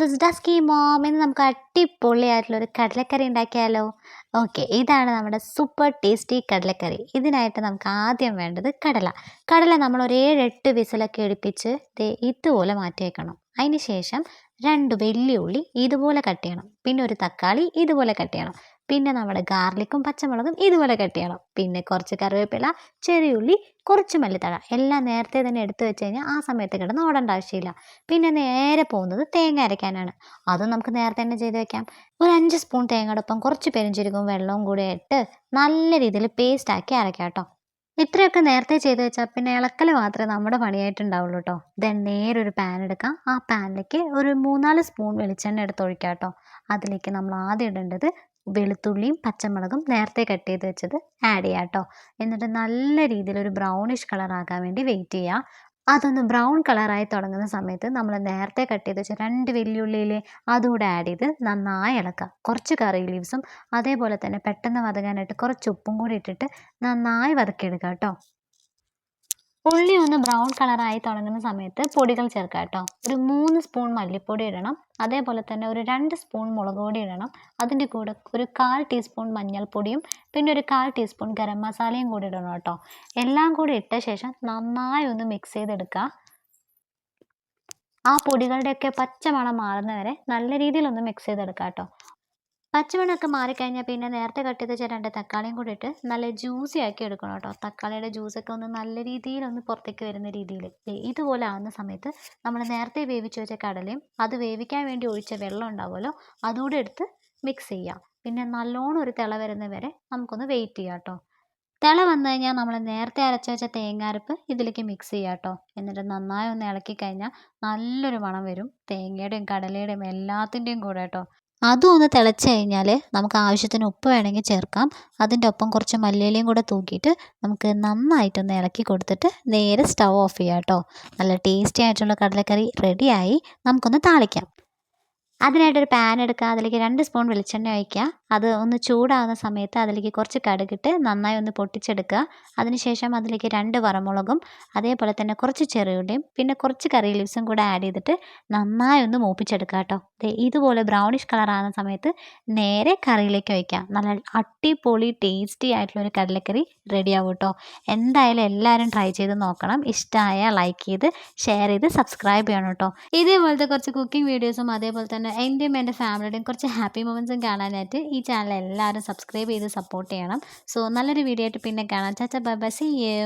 This dusky mom ഇന്ന് നമുക്ക് അടിപൊളിയായിട്ടുള്ളൊരു കടലക്കറി ഉണ്ടാക്കിയാലോ? ഓക്കെ ഇതാണ് നമ്മുടെ സൂപ്പർ ടേസ്റ്റി കടലക്കറി. ഇതിനായിട്ട് നമുക്ക് ആദ്യം വേണ്ടത് കടല. കടല നമ്മൾ ഒരു ഏഴെട്ട് വിസിലൊക്കെ എടുപ്പിച്ച് ഇതുപോലെ മാറ്റി വയ്ക്കണം അതിന് ശേഷം രണ്ട് വെല്ലുള്ളി ഇതുപോലെ കട്ട് ചെയ്യണം. പിന്നെ ഒരു തക്കാളി ഇതുപോലെ കട്ട് ചെയ്യണം. പിന്നെ നമ്മുടെ ഗാർലിക്കും പച്ചമുളകും ഇതുപോലെ കട്ട് ചെയ്യണം. പിന്നെ കുറച്ച് കറിവേപ്പില ചെറിയുള്ളി കുറച്ച് മല്ലിത്തഴ. എല്ലാം നേരത്തെ തന്നെ എടുത്തു വെച്ച് കഴിഞ്ഞാൽ ആ സമയത്ത് കിടന്ന് ഓടേണ്ട ആവശ്യമില്ല. പിന്നെ നേരെ പോകുന്നത് തേങ്ങ അരയ്ക്കാനാണ്. അതും നമുക്ക് നേരത്തെ തന്നെ ചെയ്ത് വെക്കാം. ഒരു അഞ്ച് സ്പൂൺ തേങ്ങയോടൊപ്പം കുറച്ച് പെരിഞ്ചീരകവും വെള്ളവും കൂടി ഇട്ട് നല്ല രീതിയിൽ പേസ്റ്റാക്കി അരയ്ക്കാം കേട്ടോ. ഇത്രയൊക്കെ നേരത്തെ ചെയ്ത് വെച്ചാൽ പിന്നെ ഇളക്കൽ മാത്രമേ നമ്മുടെ പണിയായിട്ടുണ്ടാവുള്ളൂ കേട്ടോ ദെൻ നേരെ ഒരു പാൻ എടുക്കാം. ആ പാനിലേക്ക് ഒരു മൂന്നാൽ സ്പൂൺ വെളിച്ചെണ്ണ എടുത്ത് ഒഴിക്കാം കേട്ടോ അതിലേക്ക് നമ്മൾ ആദ്യം ഇടേണ്ടത് വെളുത്തുള്ളിയും പച്ചമുളകും നേരത്തെ കട്ട് ചെയ്ത് വെച്ചത് ആഡ് ചെയ്യാം കേട്ടോ എന്നിട്ട് നല്ല രീതിയിൽ ഒരു ബ്രൗണിഷ് കളർ ആകാൻ വേണ്ടി വെയിറ്റ് ചെയ്യുക അതൊന്ന് ബ്രൗൺ കളറായി തുടങ്ങുന്ന സമയത്ത് നമ്മൾ നേരത്തെ കട്ട് ചെയ്ത് വെച്ച രണ്ട് വെല്ലുള്ളിയിൽ അതുകൂടെ ആഡ് ചെയ്ത് നന്നായി ഇളക്കുക കുറച്ച് കറി ലീവ്സും അതേപോലെ തന്നെ പെട്ടെന്ന് വതകാനായിട്ട് കുറച്ച് ഉപ്പും കൂടി ഇട്ടിട്ട് നന്നായി വതക്കിയെടുക്കുക കേട്ടോ. ഉള്ളി ഒന്ന് ബ്രൗൺ കളറായി തുടങ്ങുന്ന സമയത്ത് പൊടികൾ ചേർക്കുക കേട്ടോ. ഒരു മൂന്ന് സ്പൂൺ മല്ലിപ്പൊടി ഇടണം. അതേപോലെ തന്നെ ഒരു രണ്ട് സ്പൂൺ മുളക് പൊടി ഇടണം. അതിന്റെ കൂടെ ഒരു കാൽ ടീസ്പൂൺ മഞ്ഞൾപ്പൊടിയും പിന്നെ ഒരു കാൽ ടീസ്പൂൺ ഗരം മസാലയും കൂടി ഇടണം കേട്ടോ. എല്ലാം കൂടി ഇട്ട ശേഷം നന്നായി ഒന്ന് മിക്സ് ചെയ്തെടുക്കുക. ആ പൊടികളുടെയൊക്കെ പച്ചമണം മാറുന്നവരെ നല്ല രീതിയിൽ ഒന്ന് മിക്സ് ചെയ്തെടുക്കുക കേട്ടോ. പച്ചമണമൊക്കെ മാറിക്കഴിഞ്ഞാൽ പിന്നെ നേരത്തെ കട്ട് ചെയ്ത് വെച്ച രണ്ട് തക്കാളിയും കൂടി ഇട്ട് നല്ല ജ്യൂസി ആക്കി എടുക്കണം കേട്ടോ. തക്കാളിയുടെ ജ്യൂസൊക്കെ ഒന്ന് നല്ല രീതിയിൽ ഒന്ന് പുറത്തേക്ക് വരുന്ന രീതിയിൽ. ഇതുപോലെ ആവുന്ന സമയത്ത് നമ്മൾ നേരത്തെ വേവിച്ച് വെച്ച കടലയും അത് വേവിക്കാൻ വേണ്ടി ഒഴിച്ച വെള്ളം ഉണ്ടാവുമല്ലോ അതുകൂടെ എടുത്ത് മിക്സ് ചെയ്യാം. പിന്നെ നല്ലോണം ഒരു തിള വരുന്ന വരെ നമുക്കൊന്ന് വെയിറ്റ് ചെയ്യാം കേട്ടോ. തിള വന്നു കഴിഞ്ഞാൽ നമ്മൾ നേരത്തെ അരച്ച് വെച്ച തേങ്ങാരപ്പ് ഇതിലേക്ക് മിക്സ് ചെയ്യാം കേട്ടോ. എന്നിട്ട് നന്നായി ഒന്ന് ഇളക്കി കഴിഞ്ഞാൽ നല്ലൊരു മണം വരും തേങ്ങയുടെയും കടലയുടെയും എല്ലാത്തിന്റെയും കൂടെ കേട്ടോ. അതും ഒന്ന് തിളച്ച് കഴിഞ്ഞാൽ നമുക്ക് ആവശ്യത്തിന് ഉപ്പ് വേണമെങ്കിൽ ചേർക്കാം. അതിന്റെ ഒപ്പം കുറച്ച് മല്ലിയിലയും കൂടെ തൂക്കിയിട്ട് നമുക്ക് നന്നായിട്ടൊന്ന് ഇളക്കി കൊടുത്തിട്ട് നേരെ സ്റ്റൗ ഓഫ് ചെയ്യാം കേട്ടോ. നല്ല ടേസ്റ്റി ആയിട്ടുള്ള കടലക്കറി റെഡിയായി നമുക്കൊന്ന് താളിക്കാം. അതിനായിട്ടൊരു പാൻ എടുക്കുക അതിലേക്ക് രണ്ട് സ്പൂൺ വെളിച്ചെണ്ണ ഒഴിക്കുക അത് ഒന്ന് ചൂടാകുന്ന സമയത്ത് അതിലേക്ക് കുറച്ച് കടുകിട്ട് നന്നായി ഒന്ന് പൊട്ടിച്ചെടുക്കുക. അതിനുശേഷം അതിലേക്ക് രണ്ട് വറമുളകും അതേപോലെ തന്നെ കുറച്ച് ചെറിയുള്ളിയും പിന്നെ കുറച്ച് കറി ലീവ്സും കൂടെ ആഡ് ചെയ്തിട്ട് നന്നായി ഒന്ന് മൂപ്പിച്ചെടുക്കുക കേട്ടോ. ഇതുപോലെ ബ്രൗണിഷ് കളറാകുന്ന സമയത്ത് നേരെ കറിയിലേക്ക് വയ്ക്കാം നല്ല അടിപൊളി ടേസ്റ്റി ആയിട്ടുള്ള ഒരു കടലക്കറി റെഡിയാവും കേട്ടോ. എന്തായാലും എല്ലാവരും ട്രൈ ചെയ്ത് നോക്കണം. ഇഷ്ടമായ ലൈക്ക് ചെയ്ത് ഷെയർ ചെയ്ത് സബ്സ്ക്രൈബ് ചെയ്യണം കേട്ടോ. ഇതേപോലത്തെ കുറച്ച് കുക്കിംഗ് വീഡിയോസും അതേപോലെ തന്നെ എന്റെയും എന്റെ ഫാമിലിയുടെയും കുറച്ച് ഹാപ്പി മൊമെന്റ്സും കാണാനായിട്ട് ഈ ചാനൽ എല്ലാവരും സബ്സ്ക്രൈബ് ചെയ്ത് സപ്പോർട്ട് ചെയ്യണം. സോ നല്ലൊരു വീഡിയോ ആയിട്ട് പിന്നെ കാണാം. ചാച്ച ബൈ ബൈ സീ യു